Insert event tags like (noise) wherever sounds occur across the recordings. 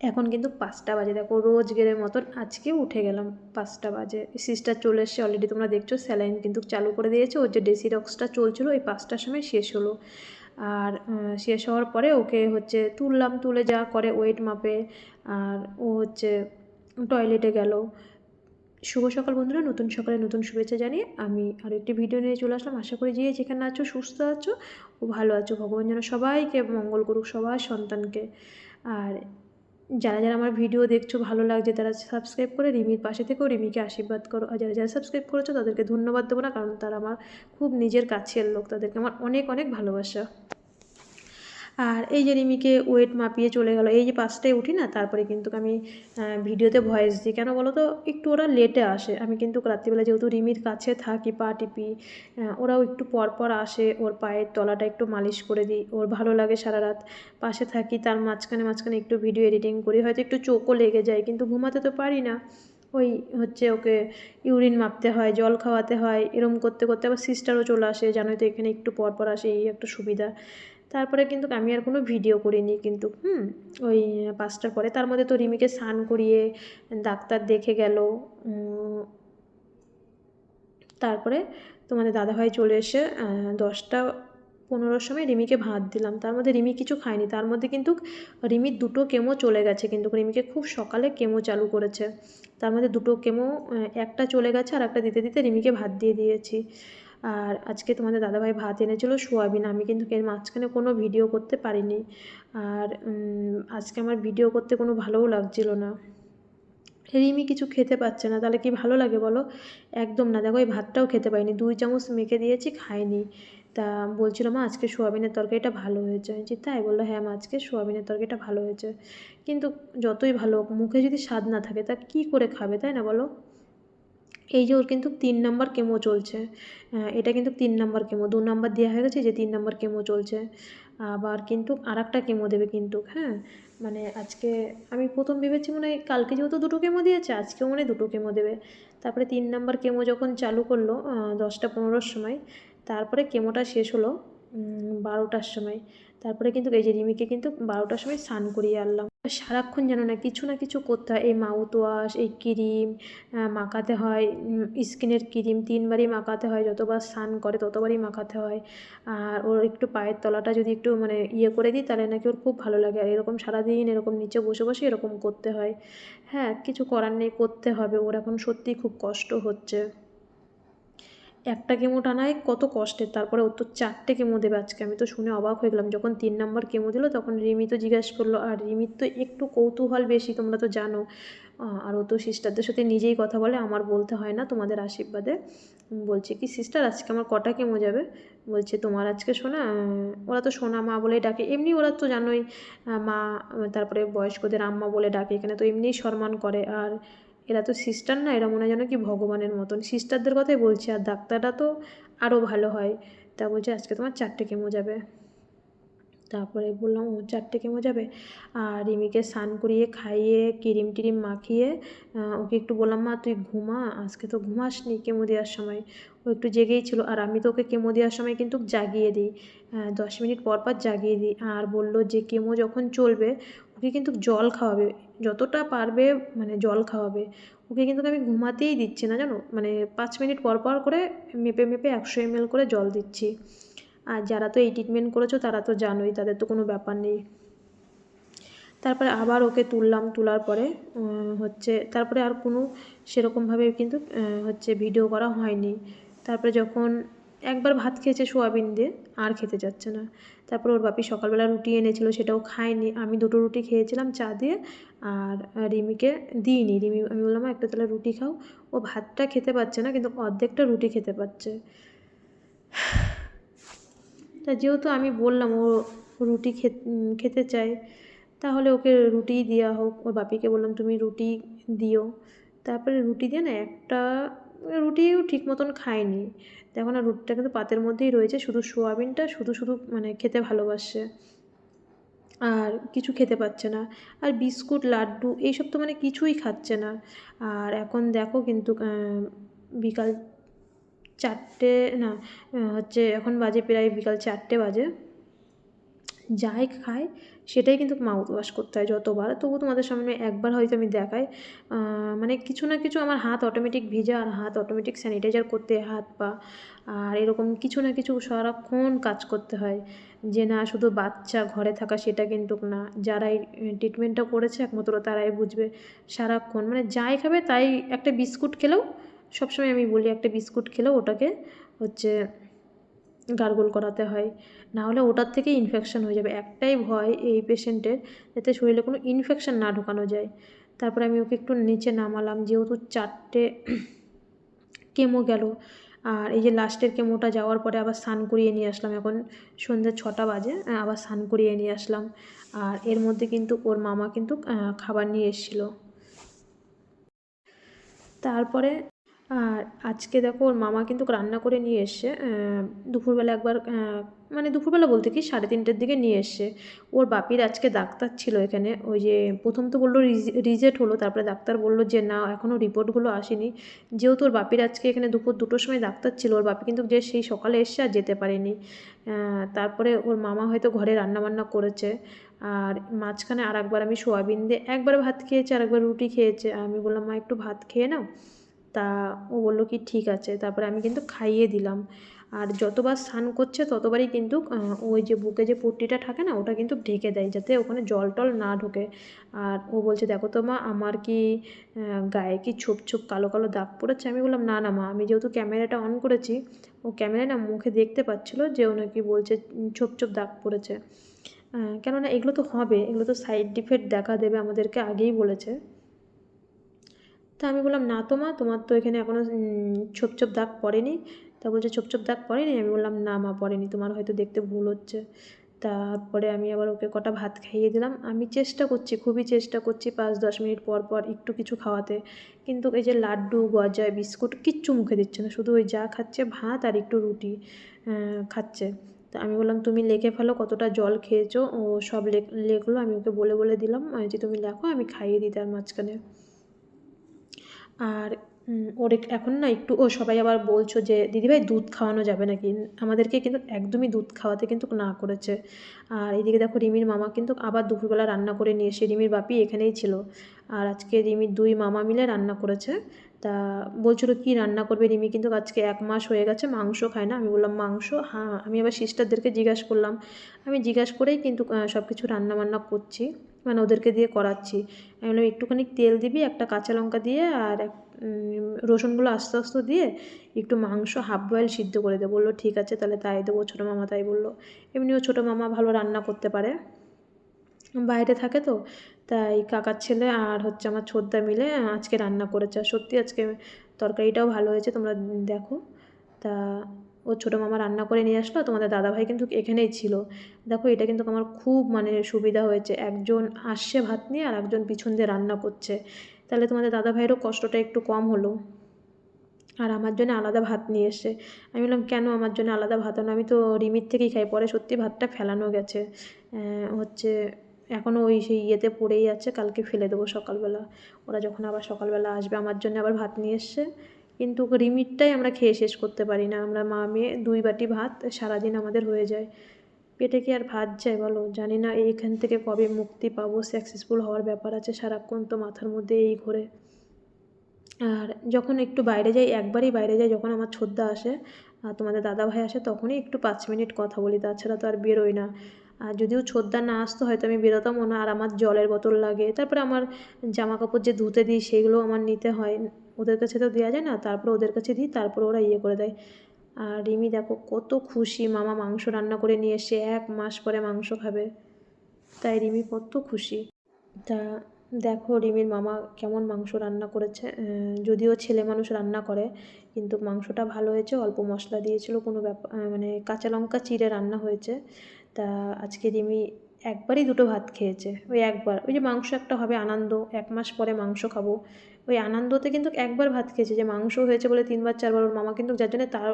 এখন কিন্তু পাঁচটা বাজে। দেখো রোজগেরের মতন আজকে উঠে গেলাম পাঁচটা বাজে। সিস্টার চলে এসছে অলরেডি তোমরা দেখছ স্যালাইন কিন্তু চালু করে দিয়েছে। ওর যে ডেসিরক্সটা চলছিল ওই পাঁচটার সময় শেষ হলো। আর শেষ হওয়ার পরে ওকে হচ্ছে তুললাম, তুলে যা করে ওয়েট মাপে। আর ও হচ্ছে টয়লেটে গেল। শুভ সকাল বন্ধুরা, নতুন সকালে নতুন শুভেচ্ছা জানিয়ে আমি আরও একটি ভিডিও নিয়ে চলে আসলাম। আশা করি যে যেখানে আছো, সুস্থ আছো ও ভালো আছো। ভগবান যেন সবাইকে মঙ্গল করুক, সবার সন্তানকে। আর যারা যারা আমার ভিডিও দেখছ, ভালো লাগছে, তারা সাবস্ক্রাইব করে রিমির পাশে থেকেও রিমিকে আশীর্বাদ করো। আর যারা যারা সাবস্ক্রাইব করেছ, তাদেরকে ধন্যবাদ দেবো না, কারণ তারা আমার খুব নিজের কাছের লোক। তাদেরকে আমার অনেক অনেক ভালোবাসা। আর এই যে রিমিকে ওয়েট মাপিয়ে চলে গেল, এই যে পাঁচটায় উঠি না, তারপরে কিন্তু আমি ভিডিওতে ভয়েস দিই। কেন বলো তো, একটু ওরা লেটে আসে। আমি কিন্তু রাত্রিবেলা যেহেতু রিমির কাছে থাকি, পা টিপি ওরাও একটু পর পর আসে, ওর পায়ের তলাটা একটু মালিশ করে দিই। ওর ভালো লাগে সারা রাত পাশে থাকি, তার মাঝখানে মাঝখানে একটু ভিডিও এডিটিং করি। হয়তো একটু চোখও লেগে যায়, কিন্তু ঘুমাতে তো পারি না। ওই হচ্ছে ওকে ইউরিন মাপতে হয়, জল খাওয়াতে হয়, এরম করতে করতে আবার সিস্টারও চলে আসে, জানোই তো এখানে একটু পর পর আসে, এই একটা সুবিধা। তারপরে কিন্তু আমি আর কোনো ভিডিও করিনি কিন্তু, হুম, ওই পাঁচটার পরে। তার মধ্যে তো রিমিকে স্নান করিয়ে ডাক্তার দেখে গেল তারপরে তোমাদের দাদাভাই চলে এসে দশটা পনেরোর সময় রিমিকে ভাত দিলাম। তার মধ্যে রিমি কিছু খায়নি, তার মধ্যে কিন্তু রিমির দুটো কেমো চলে গেছে কিন্তু রিমিকে খুব সকালে কেমো চালু করেছে। তার মধ্যে দুটো কেমো একটা চলে গেছে আর একটা দিতে দিতে রিমিকে ভাত দিয়ে দিয়েছি। আর আজকে তোমাদের দাদাভাই ভাত এনেছিল, সোয়াবিন। আমি কিন্তু এর মাঝখানে কোনো ভিডিও করতে পারিনি। আর আজকে আমার ভিডিও করতে কোনো ভালোও লাগছিল না। রিমি কিছু খেতে পাচ্ছে না, তাহলে কি ভালো লাগে বলো? একদম না। দেখো, এই ভাতটাও খেতে পাইনি দুই চামচ মেখে দিয়েছি, খাইনি। তা বলছিল, মা, আজকে সোয়াবিনের তরকারিটা ভালো হয়েছে। আমি তাই? বলল হ্যাঁ মা, আজকে সোয়াবিনের তরকারিটা ভালো হয়েছে। কিন্তু যতই ভালো মুখে যদি স্বাদ না থাকে, তা কী করে খাবে, তাই না বলো? এই যে ওর কিন্তু তিন নাম্বার কেমো চলছে। এটা কিন্তু তিন নাম্বার কেমো, দু নাম্বার দেওয়া হয়ে গেছে যে তিন নাম্বার কেমো চলছে। আবার কিন্তু আর একটা কেমো দেবে কিন্তু হ্যাঁ? মানে আজকে আমি প্রথম ভেবেছি মনে হয় কালকে যেহেতু দুটো কেমো দিয়েছে, আজকেও মনে দুটো কেমো দেবে। তারপরে তিন নাম্বার কেমো যখন চালু করল দশটা পনেরোর সময়, তারপরে কেমোটা শেষ হলো বারোটার সময়। তারপরে কিন্তু এই যে রিমিকে কিন্তু বারোটার সময় স্নান করিয়ে আনলাম। সারাক্ষণ যেন না কিছু না কিছু করতে হয়। এই মাউথ ওয়াশ এই ক্রিম মাখাতে হয়। স্কিনের ক্রিম তিনবারই মাখাতে হয়। যতবার স্নান করে ততবারই মাখাতে হয়। আর ওর একটু পায়ের তলাটা যদি একটু মানে ইয়ে করে দিই, তাহলে নাকি ওর খুব ভালো লাগে। আর এরকম সারাদিন এরকম নিচে বসে বসে এরকম করতে হয়। হ্যাঁ কিছু করার নেই, করতে হবে। ওর এখন সত্যিই খুব কষ্ট হচ্ছে। একটা কেমো টানায় কত কষ্টের? তারপরে ওর তো চারটে কেমো দেবে আজকে। আমি তো শুনে অবাক হয়ে গেলাম। যখন তিন নম্বর কেমো দিল, তখন রিমি তো জিজ্ঞাসা করল, আর রিমির তো একটু কৌতূহল বেশি, তোমরা তো জানো। আর ও তো সিস্টারদের সাথে নিজেই কথা বলে, আমার বলতে হয় না তোমাদের আশীর্বাদে। বলছে, কি সিস্টার, আজকে আমার কটা কেমো যাবে? বলছে, তোমার আজকে শোনা ওরা তো সোনা মা বলে ডাকে। এমনি ওরা তো জানোই মা, তারপরে বয়স্কদের আম্মা বলে ডাকে, এখানে তো এমনিই সম্মান করে। আর এরা তো সিস্টার না, এরা মনে হয় যেন কি ভগবানের মতন। সিস্টারদের কথাই বলছি, আর ডাক্তাররা তো আরও ভালো হয়। তা বলছে, আজকে তোমার চারটে কেমো যাবে। তারপরে বললাম, ও, চারটে কেমো যাবে? আর রিমিকে স্নান করিয়ে খাইয়ে, ক্রিম টিরিম মাখিয়ে ওকে একটু বললাম, মা, তুই ঘুমা, আজকে তো ঘুমাসনি কেমো দেওয়ার সময়। ও একটু জেগেই ছিল, আর আমি তো ওকে কেমো দেওয়ার সময় কিন্তু জাগিয়ে দিই দশ মিনিট পর পর জাগিয়ে দিই। আর বলল যে কেমো যখন চলবে, ওকে কিন্তু জল খাওয়াবে। যতটা পারবে মানে জল খাওয়াবে। ওকে কিন্তু আমি ঘুমাতেই দিচ্ছি না, জানো? মানে পাঁচ মিনিট পর পর করে মেপে মেপে একশো এমএল করে জল দিচ্ছি। আর যারা তো এই ট্রিটমেন্ট করেছ তারা তো জানোই, তাদের তো কোনো ব্যাপার নেই। তারপরে আবার ওকে তুললাম, তোলার পরে হচ্ছে, তারপরে আর কোনো সেরকমভাবে কিন্তু হচ্ছে ভিডিও করা হয়নি। তারপরে যখন একবার ভাত খেয়েছে সোয়াবিন দিয়ে, আর খেতে যাচ্ছে না। তারপর ওর বাপি সকালবেলা রুটি এনেছিল, সেটাও খায়নি। আমি দুটো রুটি খেয়েছিলাম চা দিয়ে, আর রিমিকে দিইনি। রিমি, আমি বললাম একটা তাহলে রুটি খাও। ও ভাতটা খেতে পারছে না, কিন্তু অর্ধেকটা রুটি খেতে পারছে। তা যেহেতু আমি বললাম ও রুটি খেতে চায়, তাহলে ওকে রুটিই দেওয়া হোক। ওর বাপিকে বললাম, তুমি রুটি দিও। তারপরে রুটি দিয়ে না একটা রুটিও ঠিক মতন খায়নি দেখো না, রুটিটা কিন্তু পাতের মধ্যেই রয়েছে, শুধু সোয়াবিনটা শুধু শুধু মানে খেতে ভালোবাসে। আর কিছু খেতে পাচ্ছে না। আর বিস্কুট, লাড্ডু, এইসব তো মানে কিছুই খাচ্ছে না। আর এখন দেখো কিন্তু বিকাল চারটে, না হচ্ছে এখন বাজে প্রায় বিকাল চারটে বাজে। যাই খায় সেটাই কিন্তু মাউথ ওয়াশ করতে হয় যতবার। তবু তোমাদের সামনে একবার হয়তো আমি দেখাই মানে কিছু না কিছু আমার হাত অটোমেটিক ভিজা আর হাত অটোমেটিক স্যানিটাইজার করতে, হাত পা আর এরকম কিছু না কিছু সারাক্ষণ কাজ করতে হয়। যে না শুধু বাচ্চা ঘরে থাকা সেটা কিন্তু না যারা এই ট্রিটমেন্টটা করেছে একমাত্র তারাই বুঝবে সারাক্ষণ। মানে যাই খাবে তাই একটা বিস্কুট খেলেও, সবসময় আমি বলি একটা বিস্কুট খেলেও ওটাকে হচ্ছে গার্গল করাতে হয়। না হলে ওটার থেকে ইনফেকশন হয়ে যাবে। একটাই ভয় এই পেশেন্টের যাতে শরীরে কোনো ইনফেকশন না ঢোকানো যায়। তারপরে আমি ওকে একটু নিচে নামালাম, যেহেতু চারটে কেমো গেল। আর এই যে লাস্টের কেমোটা যাওয়ার পরে আবার স্নান করিয়ে নিয়ে আসলাম। এখন সন্ধ্যে ছটা বাজে আবার স্নান করিয়ে নিয়ে আসলাম। আর এর মধ্যে কিন্তু ওর মামা কিন্তু খাবার নিয়ে এসেছিল। তারপরে আর আজকে দেখো ওর মামা কিন্তু রান্না করে নিয়ে এসছে দুপুরবেলা একবার মানে দুপুরবেলা বলতে কি সাড়ে তিনটের দিকে নিয়ে এসছে। ওর বাপির আজকে ডাক্তার ছিল এখানে, ওই যে প্রথম তো বলল রিজেক্ট হলো, তারপরে ডাক্তার বলল যে না এখনও রিপোর্টগুলো আসেনি। যেহেতু ওর বাপির আজকে এখানে দুপুর দুটোর সময় ডাক্তার ছিল, ওর বাপি কিন্তু যে সেই সকালে এসছে আর যেতে পারেনি। তারপরে ওর মামা হয়তো ঘরে রান্নাবান্না করেছে। আর মাঝখানে আর একবার আমি সোয়াবিন দিয়ে, একবার ভাত খেয়েছে আর একবার রুটি খেয়েছে। আমি বললাম, মা, একটু ভাত খেয়ে নাও। তা ও বলল কি, ঠিক আছে। তারপরে আমি কিন্তু খাইয়ে দিলাম। আর যতবার স্নান করছে ততবারই কিন্তু ওই যে বুকে যে পট্টিটা থাকে না, ওটা কিন্তু ঢেকে দেয় যাতে ওখানে জল টল না ঢোকে। আর ও বলছে, দেখো তো মা, আমার কি গায়ে কি ছোপ ছোপ কালো কালো দাগ পড়েছে? আমি বললাম, না না মা, আমি যেহেতু ক্যামেরাটা অন করেছি, ও ক্যামেরায় না মুখে দেখতে পাচ্ছিলো যে ও নাকি বলছে ছোপ ছোপ দাগ পড়েছে। কেননা এগুলো তো হবে, এগুলো তো সাইড ইফেক্ট দেখা দেবে আমাদেরকে আগেই বলেছে। তা আমি বললাম, না তো মা তোমার তো এখানে এখনও ছোপ ছোপ দাগ পড়েনি। তা বলছে, ছোপ ছোপ দাগ পড়েনি? আমি বললাম, না মা, পড়েনি, তোমার হয়তো দেখতে ভুল হচ্ছে। তারপরে আমি আবার ওকে কটা ভাত খাইয়ে দিলাম। আমি চেষ্টা করছি, খুবই চেষ্টা করছি পাঁচ দশ মিনিট পর পর একটু কিছু খাওয়াতে। কিন্তু এই যে লাড্ডু, গজা, বিস্কুট কিচ্ছু মুখে দিচ্ছে না, শুধু ওই যা খাচ্ছে ভাত আর একটু রুটি খাচ্ছে। তা আমি বললাম, তুমি লেখে ফেলো কতটা জল খেয়েছো? ও সব লেখ- লেখলো, আমি ওকে বলে বলে দিলাম যে তুমি লেখো, আমি খাইয়ে দিই তার মাঝখানে। আর ওর এখন না একটু, ও সবাই আবার বলছো যে, দিদিভাই, দুধ খাওয়ানো যাবে নাকি? আমাদেরকে কিন্তু একদমই দুধ খাওয়াতে কিন্তু না করেছে। আর এদিকে দেখো রিমির মামা কিন্তু আবার দুপুরবেলা রান্না করে নিয়ে এসে রিমির বাপি এখানেই ছিল। আর আজকে রিমির দুই মামা মিলে রান্না করেছে। তা বলছিল, কি রান্না করবে? রিমি কিন্তু আজকে এক মাস হয়ে গেছে, মাংস খায় না। আমি বললাম, মাংস? হ্যাঁ আমি আবার সিস্টারদেরকে জিজ্ঞাসা করলাম। আমি জিজ্ঞাসা করেই কিন্তু সব কিছু রান্না বান্না করছি। মানে ওদেরকে দিয়ে করাচ্ছি। আমি বললাম, একটুখানি তেল দিবি, একটা কাঁচা লঙ্কা দিয়ে আর এক রসুনগুলো আস্তে আস্তে দিয়ে একটু মাংস হাফ বয়েল সিদ্ধ করে দেবো বলল, ঠিক আছে, তাহলে তাই দেবো। ছোটো মামা তাই বলল। এমনিও ছোটো মামা ভালো রান্না করতে পারে। বাইরে থাকে তো, তাই কাকার ছেলে আর হচ্ছে আমার ছোদ্দা মিলে আজকে রান্না করেছে। আর সত্যি আজকে তরকারিটাও ভালো হয়েছে, তোমরা দেখো। তা ও ছোটো মামা রান্না করে নিয়ে আসলো, তোমাদের দাদাভাই কিন্তু এখানেই ছিল। দেখো, এটা কিন্তু আমার খুব মানে সুবিধা হয়েছে। একজন আসছে ভাত নিয়ে আর একজন পিছন দিয়ে রান্না করছে। তাহলে তোমাদের দাদাভাইয়েরও কষ্টটা একটু কম হলো। আর আমার জন্য আলাদা ভাত নিয়ে এসছে। আমি বললাম, কেন আমার জন্য আলাদা ভাত? আনো আমি তো রিমির থেকেই খাই। পরে সত্যি ভাতটা ফেলানো গেছে। হচ্ছে এখনও ওই সেই ইয়েতে পড়েই আছে। কালকে ফেলে দেবো সকালবেলা। ওরা যখন আবার সকালবেলা আসবে, আমার জন্য আবার ভাত নিয়ে এসছে। কিন্তু রিমিটটাই আমরা খেয়ে শেষ করতে পারি না। আমরা মা, মেয়ে দুই বাটি ভাত সারাদিন আমাদের হয়ে যায়। পেটে কি আর ভাত যায় বলো? জানি না এইখান থেকে কবে মুক্তি পাবো। সাকসেসফুল হওয়ার ব্যাপার আছে সারাক্ষণ তো মাথার মধ্যে এই ঘোরে। আর যখন একটু বাইরে যাই, একবারই বাইরে যাই, যখন আমার ছোদ্দা আসে তোমাদের দাদা ভাই আসে, তখনই একটু পাঁচ মিনিট কথা বলি। তাছাড়া তো আর বেরোই না। আর যদিও ছোদ্দা না আসতো হয়তো আমি বেরোতামও না, আর আমার জলের বোতল লাগে। তারপরে আমার জামা কাপড় যে ধুতে দিই সেগুলো আমার নিতে হয়। ওদের কাছে তো দেওয়া যায় না, তারপরে ওদের কাছে দিই, তারপরে ওরা ইয়ে করে দেয়। আর রিমি দেখো কত খুশি, মামা মাংস রান্না করে নিয়ে এসে এক মাস পরে মাংস খাবে। তাই রিমি কত খুশি। তা দেখো রিমির মামা কেমন মাংস রান্না করেছে। যদিও ছেলে মানুষ রান্না করে, কিন্তু মাংসটা ভালো হয়েছে, অল্প মশলা দিয়েছিল, কোনো ব্যাপার মানে কাঁচা লঙ্কা চিড়ে রান্না হয়েছে। তা আজকে রিমি একবারই দুটো ভাত খেয়েছে। ওই একবার, ওই যে মাংস একটা হবে আনন্দ, এক মাস পরে মাংস খাব। ওই আনন্দতে কিন্তু একবার ভাত খেয়েছে, যে মাংস হয়েছে বলে তিনবার, চারবার ওর মামা কিন্তু যার জন্য তার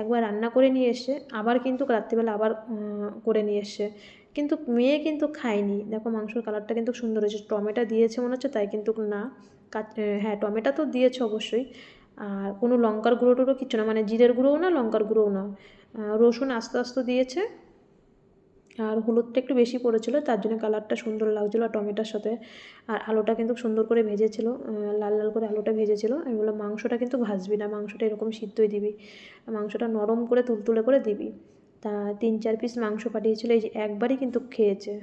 একবার রান্না করে নিয়ে এসছে, আবার কিন্তু রাত্রিবেলা আবার করে নিয়ে এসছে। কিন্তু মেয়ে কিন্তু খায়নি। দেখো মাংসর কালারটা কিন্তু সুন্দর হয়েছে, টমেটো দিয়েছে মনে হচ্ছে, তাই কিন্তু না। হ্যাঁ টমেটো তো দিয়েছে অবশ্যই। আর কোনো লঙ্কার গুঁড়ো টুড়ো কিচ্ছু না মানে জিরের গুঁড়োও না, লঙ্কার গুঁড়োও না। রসুন আস্তে আস্তে দিয়েছে আর হলুদটা একটু বেশি পড়েছিল, তার জন্য কালারটা সুন্দর লাগছিল আর টমেটোর সাথে। আর আলুটা কিন্তু সুন্দর করে ভেজেছিল লাল লাল করে আলুটা ভেজেছিল। আমি বললাম, মাংসটা কিন্তু ভাজবি না, মাংসটা এরকম সিদ্ধই দিবি। মাংসটা নরম করে তুলতুলে করে দিবি। তা তিন চার পিস মাংস পাঠিয়েছিল, এই যে একবারই কিন্তু খেয়েছে।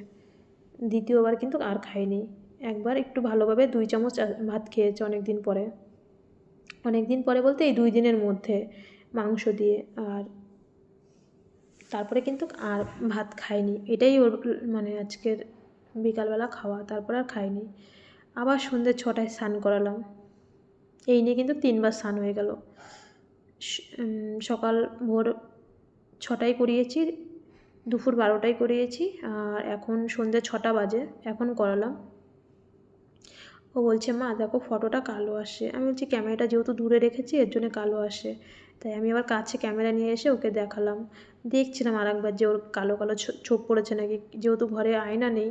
দ্বিতীয়বার কিন্তু আর খায়নি। একবার একটু ভালোভাবে দুই চামচ ভাত খেয়েছে অনেক দিন পরে। অনেক দিন পরে বলতে এই দুই দিনের মধ্যে মাংস দিয়ে। আর তারপরে কিন্তু আর ভাত খায়নি এটাই ওর মানে আজকের বিকালবেলা খাওয়া, তারপর আর খায়নি আবার সন্ধ্যে ছটায় স্নান করালাম। এই নিয়ে কিন্তু তিনবার স্নান হয়ে গেল। সকাল ভোর ছটায় করিয়েছি, দুপুর বারোটায় করিয়েছি, আর এখন সন্ধ্যে ছটা বাজে, এখন করালাম। ও বলছে, মা, দেখো ফটোটা কালো আসে। আমি বলছি, ক্যামেরাটা যেহেতু দূরে রেখেছি, এর জন্য কালো আসে। তাই আমি আবার কাছে ক্যামেরা নিয়ে এসে ওকে দেখালাম। দেখছিলাম আর একবার যে ওর কালো কালো ছোপ পড়েছে নাকি, যেহেতু ঘরে আয়না নেই।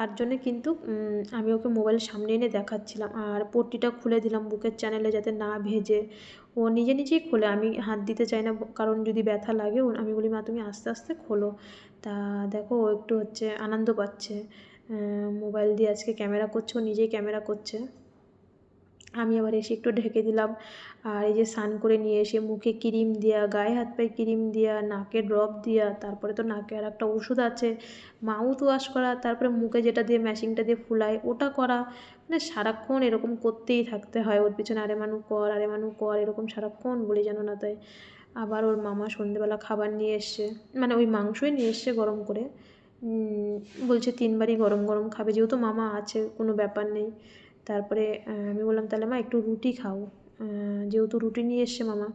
তার জন্যে কিন্তু আমি ওকে মোবাইল সামনে এনে দেখাচ্ছিলাম। আর পট্টিটা খুলে দিলাম বুকের চ্যানেলে যাতে না ভেজে। ও নিজে নিজেই খোলে, আমি হাত দিতে চাই না, কারণ যদি ব্যথা লাগে আমি বলি, মা, তুমি আস্তে আস্তে খোলো। তা দেখো, ও একটু হচ্ছে আনন্দ পাচ্ছে। মোবাইল দিয়ে আজকে ক্যামেরা করছে, ও নিজেই ক্যামেরা করছে। আমি আবার এসে একটু ঢেকে দিলাম। আর এই যে স্নান করে নিয়ে এসে মুখে ক্রিম দেওয়া গায়ে হাত পায়ে ক্রিম দেওয়া নাকে ড্রপ দেওয়া তারপরে তো নাকে আর একটা ওষুধ আছে মাউথ ওয়াশ করা, তারপরে মুখে যেটা দিয়ে ম্যাশিংটা দিয়ে ফুলায়, ওটা করা। মানে সারাক্ষণ এরকম করতেই থাকতে হয় ওর পিছনে, আরে মানু, কর, আরে মানু, কর, এরকম সারাক্ষণ বলি যেন না তাই। আবার ওর মামা সন্ধেবেলা খাবার নিয়ে এসছে। মানে ওই মাংসই নিয়ে এসছে গরম করে। বলছে তিনবারই গরম গরম খাবে। যেহেতু মামা আছে, কোনো ব্যাপার নেই। তারপরে আমি বললাম, তাহলে মা, একটু রুটি খাও। যেহেতু রুটি নিয়ে এসছে মামা,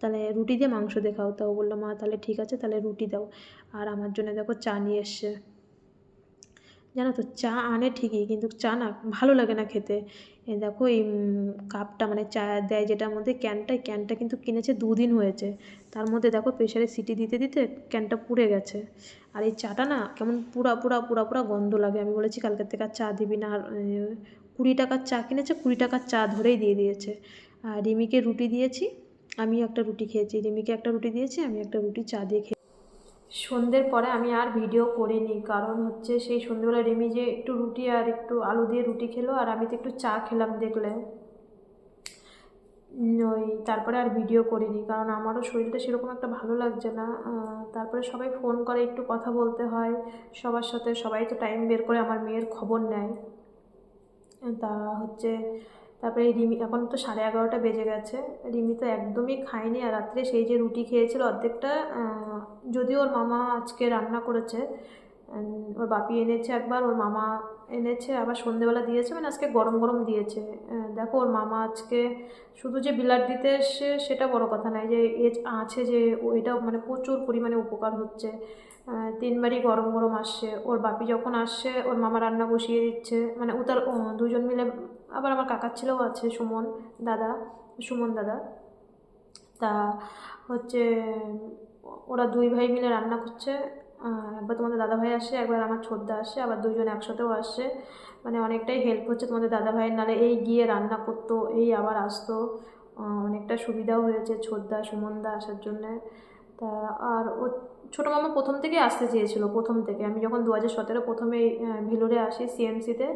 তাহলে রুটি দিয়ে মাংস দিয়ে খাও তাও বলল, মা, তাহলে ঠিক আছে, তাহলে রুটি দাও। আর আমার জন্য দেখো চা নিয়ে এসছে। জানো তো, চা আনে ঠিকই, কিন্তু চা না ভালো লাগে না খেতে। দেখো, এই কাপটা মানে চা দেয় যেটার মধ্যে ক্যানটা ক্যানটা কিন্তু কিনেছে দুদিন হয়েছে। তার মধ্যে দেখো প্রেশারে সিটি দিতে দিতে ক্যানটা পুড়ে গেছে। আর এই চাটা না কেমন পুরা পুরা পুরা পুরা গন্ধ লাগে। আমি বলেছি কালকের থেকে আর চা দিবি না। আর কুড়ি টাকার চা কিনেছে, কুড়ি টাকার চা ধরেই দিয়ে দিয়েছে। আর রিমিকে রুটি দিয়েছি আমি একটা রুটি খেয়েছি। রিমিকে একটা রুটি দিয়েছি, আমি একটা রুটি চা দিয়ে খেয়ে সন্ধ্যের পরে আমি আর ভিডিও করিনি, কারণ হচ্ছে সেই সন্ধ্যেবেলা রিমি যে একটু রুটি আর একটু আলু দিয়ে রুটি খেলো, আর আমি তো একটু চা খেলাম দেখলে। ওই তারপরে আর ভিডিও করিনি, কারণ আমারও শরীরটা সেরকম একটা ভালো লাগছে না। তারপরে সবাই ফোন করে একটু কথা বলতে হয়, সবার সাথে সবাই তো টাইম বের করে আমার মেয়ের খবর নেয়। তা হচ্ছে তারপরে রিমি, এখন তো সাড়ে এগারোটা বেজে গেছে। রিমি তো একদমই খায়নি আর রাত্রে সেই যে রুটি খেয়েছিল অর্ধেকটা যদিও ওর মামা আজকে রান্না করেছে ওর বাপি এনেছে একবার, ওর মামা এনেছে, আবার সন্ধেবেলা দিয়েছে মানে আজকে গরম গরম দিয়েছে। দেখো ওর মামা আজকে শুধু যে বিলাট দিতে এসে সেটা বড় কথা নয়, যে এজ আছে যে ওইটা মানে প্রচুর পরিমাণে উপকার হচ্ছে। তিনবারই গরম গরম আসছে, ওর বাপি যখন আসছে, ওর মামা রান্না বসিয়ে দিচ্ছে মানে ও তার দুজন মিলে আবার আমার কাকার ছেলেও আছে, সুমন দাদা সুমন দাদা। তা হচ্ছে, ওরা দুই ভাই মিলে রান্না করছে। একবার তোমাদের দাদাভাই আসে, একবার আমার ছোদ্দা আসে, আবার দুজন একসাথেও আসছে মানে অনেকটাই হেল্প হচ্ছে তোমাদের দাদাভাইয়ের নালে এই গিয়ে রান্না করতো, এই আবার আসতো। অনেকটা সুবিধাও হয়েছে ছোদ্দা, সুমনদা আসার জন্যে। তা আর ও ছোটো মামা প্রথম থেকেই আসতে চেয়েছিল, প্রথম থেকে। আমি যখন দু হাজার সতেরো প্রথমে ভেলোরে আসি সিএমসিতে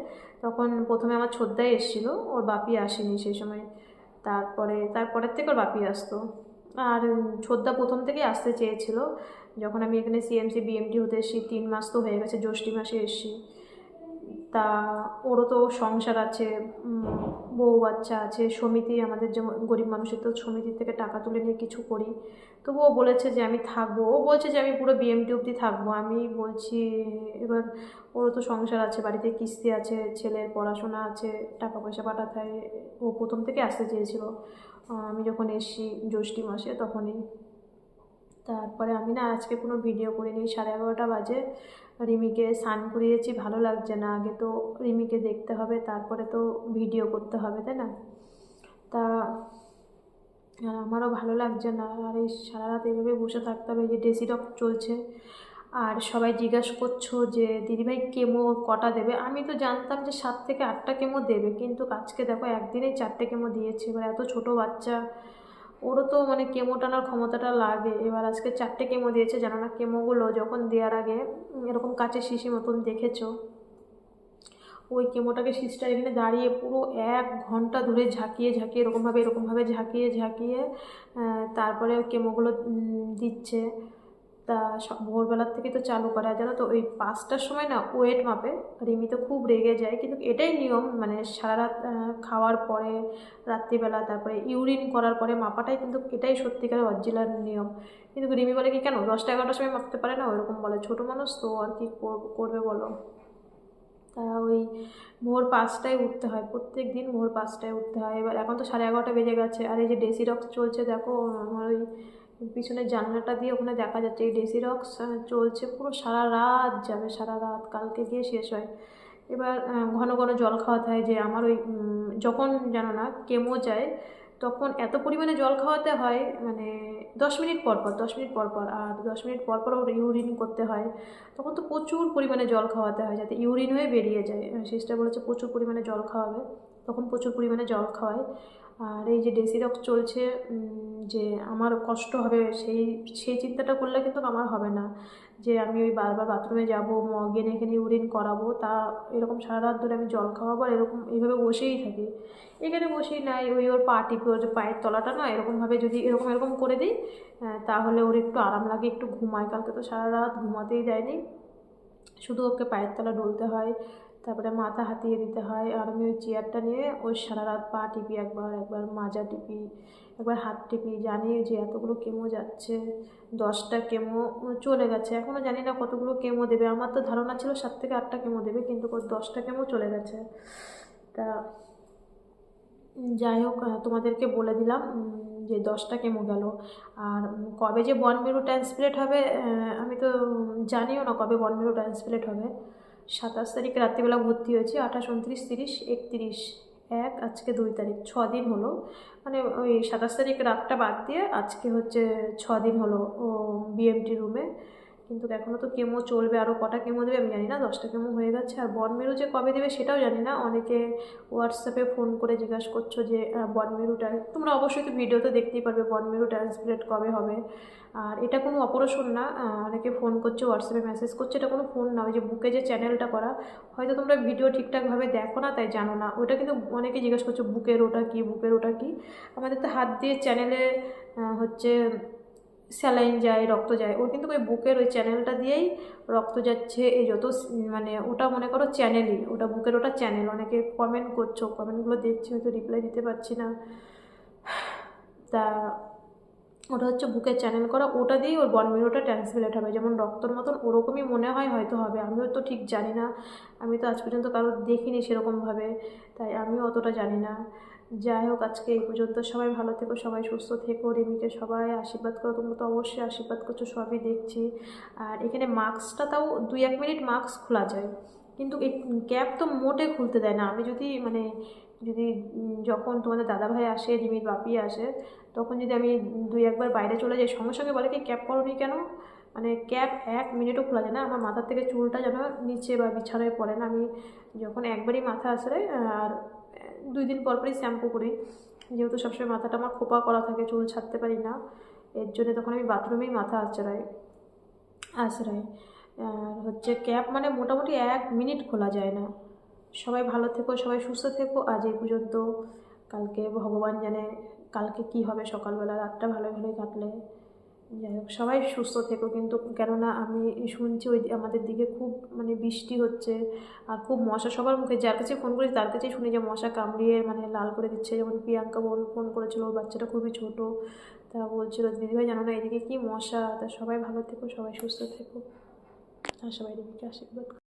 তখন প্রথমে আমার ছোদ্দাই এসেছিল, ওর বাপি আসেনি সেই সময়। তারপরে, তারপরের থেকে ওর বাপি আসতো। আর ছোদ্দা প্রথম থেকেই আসতে চেয়েছিল, যখন আমি এখানে সিএমসি বিএমটি হতে এসেছি, তিন মাস তো হয়ে গেছে, জ্যৈষ্ঠী মাসে এসেছি। তা ওরও তো সংসার আছে বউ বাচ্চা আছে, সমিতি আমাদের যেমন গরিব মানুষের তো সমিতির থেকে টাকা তুলে নিয়ে কিছু করি। তবু ও বলেছে যে আমি থাকব। ও বলছে যে আমি পুরো বিএমটি অবধি থাকব। আমি বলছি, এবার ওরও তো সংসার আছে, বাড়িতে কিস্তি আছে, ছেলের পড়াশোনা আছে, টাকা পয়সা পাঠাতে ও প্রথম থেকে আসতে চেয়েছিল। আমি যখন এসছি জ্যৈষ্ঠী মাসে তখনই তারপরে আমি না আজকে কোনো ভিডিও করিনি, সাড়ে এগারোটা বাজে। রিমিকে স্নান করিয়েছি, ভালো লাগছে না। আগে তো রিমিকে দেখতে হবে, তারপরে তো ভিডিও করতে হবে, তাই না? তা আর আমারও ভালো লাগছে না। আর এই সারা রাত এইভাবে বসে থাকতে হবে যে ডেসিডক চলছে। আর সবাই জিজ্ঞাসা করছ যে, দিদিভাই কেমো কটা দেবে? আমি তো জানতাম যে সাত থেকে আটটা কেমো দেবে, কিন্তু আজকে দেখো একদিনেই চারটে কেমো দিয়েছে। এবার এত ছোটো বাচ্চা ওরও তো মানে কেমো টানার ক্ষমতাটা লাগে। এবার আজকে চারটে কেমো দিয়েছে, জানো না কেমোগুলো যখন দেওয়ার আগে এরকম কাছে শিশি মতন দেখেছ? ওই কেমোটাকে সিস্টার এখানে দাঁড়িয়ে পুরো এক ঘণ্টা ধরে ঝাঁকিয়ে ঝাঁকিয়ে, এরকমভাবে এরকমভাবে ঝাঁকিয়ে ঝাঁকিয়ে তারপরে কেমোগুলো দিচ্ছে। তা ভোরবেলার থেকে তো চালু করা জানো তো? ওই পাঁচটার সময় না ওয়েট মাপে রিমি তো খুব রেগে যায়, কিন্তু এটাই নিয়ম মানে সারা রাত খাওয়ার পরে, রাত্রিবেলা, তারপরে ইউরিন করার পরে মাপাটাই কিন্তু এটাই সত্যিকারের অরিজিনাল নিয়ম। কিন্তু রিমি বলে কি, কেন? দশটা, এগারোটার সময় মাপতে পারে না? ওইরকম বলে, ছোটো মানুষ তো, আর কি কর- করবে বলো? তা ওই ভোর পাঁচটায় উঠতে হয়, প্রত্যেক দিন ভোর পাঁচটায় উঠতে হয়। এবার এখন তো সাড়ে এগারোটা বেজে গেছে, আর এই যে ডেসিরক্স চলছে, দেখো, আমার ওই পিছনের জানলাটা দিয়ে ওখানে দেখা যাচ্ছে, এই ডেসিরক্স চলছে পুরো সারা রাত যাবে, সারা রাত, কালকে গিয়ে শেষ হয়। এবার ঘন ঘন জল খাওয়াতে হয় যে আমার ওই যখন জানো না কেমো যায়, তখন এত পরিমাণে জল খাওয়াতে হয় মানে দশ মিনিট পর পর, দশ মিনিট পর পর, আর দশ মিনিট পর পর ইউরিন করতে হয়, তখন তো প্রচুর পরিমাণে জল খাওয়াতে হয় যাতে ইউরিন হয়ে বেরিয়ে যায়। সিস্টার বলেছে প্রচুর পরিমাণে জল খাওয়াবে, তখন প্রচুর পরিমাণে জল খাওয়ায়। আর এই যে ডেসিরক্স চলছে যে আমার কষ্ট হবে, সেই সেই চিন্তাটা করলে কিন্তু আমার হবে না। যে আমি ওই বারবার বাথরুমে যাব, মগে এখানে ইউরিন করাবো, তা এরকম সারা রাত ধরে আমি জল খাওয়াবো আর এরকম, এইভাবে বসেই থাকি। এখানে বসেই নাই, ওই ওর পা টিপে, ওর পায়ের তলাটা না এরকমভাবে যদি এরকম এরকম করে দিই তাহলে ওর একটু আরাম লাগে, একটু ঘুমায়। কালকে তো সারা রাত ঘুমাতেই দেয়নি। শুধু ওকে পায়ের তলা ডলতে হয় তারপরে মাথা হাতিয়ে দিতে হয় আর আমি ওই চেয়ারটা নিয়ে ওই সারা রাত পা টিপি একবার একবার মাজা টিপি, একবার হাত টিপি, জানি যে এতগুলো কেমো যাচ্ছে, দশটা কেমো চলে গেছে। এখনও জানি না কতগুলো কেমো দেবে। আমার তো ধারণা ছিল সাত থেকে আটটা কেমো দেবে, কিন্তু দশটা কেমো চলে গেছে। তা যাই হোক তোমাদেরকে বলে দিলাম যে দশটা কেমো গেল। আর কবে যে বনমেরু ট্রান্সপ্লেট হবে আমি তো জানিও না কবে বনমেরু ট্রান্সপ্লেট হবে। সাতাশ তারিখ রাত্রিবেলা ভর্তি হয়েছি, আঠাশ, উনত্রিশ, তিরিশ, একত্রিশ। এক, আজকে দুই তারিখ, ছ দিন হলো। মানে ওই সাতাশ তারিখ রাতটা বাদ দিয়ে আজকে হচ্ছে ছ দিন হলো ও বিএমটি রুমে কিন্তু এখনও তো কেমো চলবে আরও কটা কেমো দেবে আমি জানি না, দশটা কেমো হয়ে গেছে। আর বনমেরু যে কবে দেবে সেটাও জানি না। অনেকে হোয়াটসঅ্যাপে ফোন করে জিজ্ঞাসা করছ যে বনমেরুটা তোমরা অবশ্যই তো ভিডিওতে দেখতেই পারবে বনমেরু ট্রান্সপ্লেট কবে হবে। আর এটা কোনো অপারেশন না অনেকে ফোন করছে হোয়াটসঅ্যাপে মেসেজ করছে, এটা কোনো ফোন না, ওই যে বুকে যে চ্যানেলটা করা। হয়তো তোমরা ভিডিও ঠিকঠাকভাবে দেখো না, তাই জানো না। ওটা কিন্তু অনেকে জিজ্ঞাসা করছ, বুকের ওটা কী, বুকের ওটা কী? আমাদের তো হাত দিয়ে চ্যানেলে হচ্ছে স্যালাইন যায়, রক্ত যায়। ও কিন্তু ওই বুকের ওই চ্যানেলটা দিয়েই রক্ত যাচ্ছে, এই যত মানে ওটা মনে করো চ্যানেলই, ওটা বুকের ওটা চ্যানেল। অনেকে কমেন্ট করছ কমেন্টগুলো দেখছি, হয়তো রিপ্লাই দিতে পারছি না। (sighs) তা ওটা হচ্ছে বুকের চ্যানেল করা। ওটা দিয়েই ওর বনমেরুটা ট্রান্সপ্লেট হবে। যেমন রক্তর মতন ওরকমই মনে হয়, হয়তো হবে। আমিও তো ঠিক জানি না। আমি তো আজ পর্যন্ত কারোর দেখিনি সেরকমভাবে। তাই আমিও অতটা জানি না। যাই হোক, আজকে এই পর্যন্ত। সবাই ভালো থেকো, সবাই সুস্থ থেকো। রিমিকে সবাই আশীর্বাদ করো। তোমরা তো অবশ্যই আশীর্বাদ করছ, সবই দেখছি। আর এখানে মাস্কটা তাও দুই এক মিনিট মাস্ক খোলা যায়। কিন্তু এই ক্যাপ তো মোটে খুলতে দেয় না। আমি যদি মানে যদি যখন তোমাদের দাদাভাই আসে, রিমির বাপি আসে, তখন যদি আমি দুই একবার বাইরে চলে যাই সঙ্গে সঙ্গে বলে কি ক্যাপ পরনি কেন? মানে ক্যাব এক মিনিটও খোলা যায় না, আমার মাথার থেকে চুলটা যেন নিচে বা বিছানায় পড়ে না। আমি যখন একবারই মাথা আসলে আর দুই দিন পর পরই শ্যাম্পু করি, যেহেতু সবসময় মাথাটা আমার খোপা করা থাকে, চুল ছাড়তে পারি না, এর জন্য তখন আমি বাথরুমেই মাথা আঁচড়াই আঁচড়াই আর হচ্ছে ক্যাব মানে মোটামুটি এক মিনিট খোলা যায় না। সবাই ভালো থেকো, সবাই সুস্থ থেকো। আজ এই পর্যন্ত। কালকে ভগবান জানে কালকে কি হবে, সকালবেলা রাতটা ভালো ভালোই কাটলে। যাই হোক, সবাই সুস্থ থেকো। কিন্তু কেননা আমি শুনছি ওই আমাদের দিকে খুব মানে বৃষ্টি হচ্ছে আর খুব মশা সবার মুখে। যার কাছে ফোন করেছি তার কাছেই শুনি যে মশা কামড়িয়ে মানে লাল করে দিচ্ছে। যেমন প্রিয়াঙ্কা বোন ফোন করেছিল, ওর বাচ্চাটা খুবই ছোটো। তা বলছিল, দিদিভাই, জানো না, এদিকে কি মশা? তা সবাই ভালো থেকো, সবাই সুস্থ থেকো। আর সবাই দিদিকে আশীর্বাদ।